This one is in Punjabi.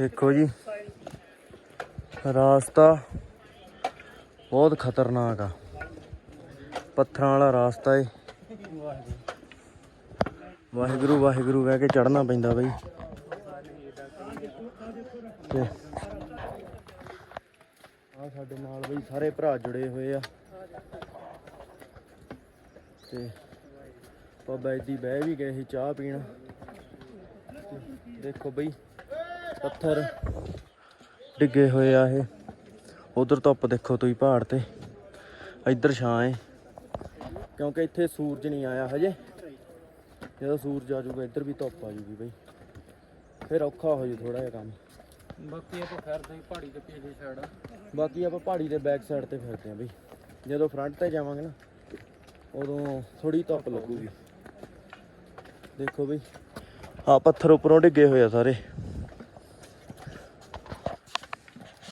ਦੇਖੋ ਜੀ। ਰਾਸਤਾ ਬਹੁਤ ਖਤਰਨਾਕ ਆ। ਪੱਥਰਾਂ ਵਾਲਾ ਰਾਸਤਾ ਏ। ਵਾਹਿਗੁਰੂ ਵਾਹਿਗੁਰੂ ਕਹਿ ਕੇ ਚੜਨਾ ਪੈਂਦਾ ਬਈ। ਤੇ ਆ ਸਾਡੇ ਨਾਲ ਬਈ ਸਾਰੇ ਭਰਾ ਜੁੜੇ ਹੋਏ ਆ। ਤੇ ਬਾਬਾ ਜੀ ਬਹਿ ਵੀ ਗਏ ਸੀ ਚਾਹ ਪੀਣ। ਦੇਖੋ ਬਈ ਪੱਥਰ ਡਿੱਗੇ ਹੋਏ ਆ ਇਹ। ਉਧਰ ਧੁੱਪ ਦੇਖੋ ਤੁਸੀਂ ਪਹਾੜ ਤੇ। ਇੱਧਰ ਛਾਂ ਏ। ਕਿਉਂਕਿ ਇੱਥੇ ਸੂਰਜ ਨਹੀਂ ਆਇਆ ਹਜੇ। ਜਦੋਂ ਸੂਰਜ ਆ ਜਾਊਗਾ ਇੱਧਰ ਵੀ ਧੁੱਪ ਆ ਜਾਊਗੀ ਬਈ। ਫਿਰ ਔਖਾ ਹੋ ਜੂ ਥੋੜਾ ਜਿਹਾ ਕੰਮ। ਬਾਕੀ ਆਪਾਂ ਫਿਰਦੇ ਹਾਂ ਪਹਾੜੀ ਦੇ ਪਿਛਲੀ ਸਾਈਡ ਬਾਕੀ ਆਪਾਂ ਪਹਾੜੀ ਦੇ ਬੈਕ ਸਾਈਡ ਤੇ ਫਿਰਦੇ ਆਂ ਬਈ। ਜਦੋਂ ਫਰੰਟ ਤੇ ਜਾਵਾਂਗੇ ਨਾ ਉਦੋਂ ਥੋੜੀ ਧੁੱਪ ਲੱਗੂਗੀ। ਦੇਖੋ ਬਈ। ਆ ਪੱਥਰ ਉੱਪਰੋਂ ਡਿੱਗੇ ਹੋਏ ਆ ਸਾਰੇ।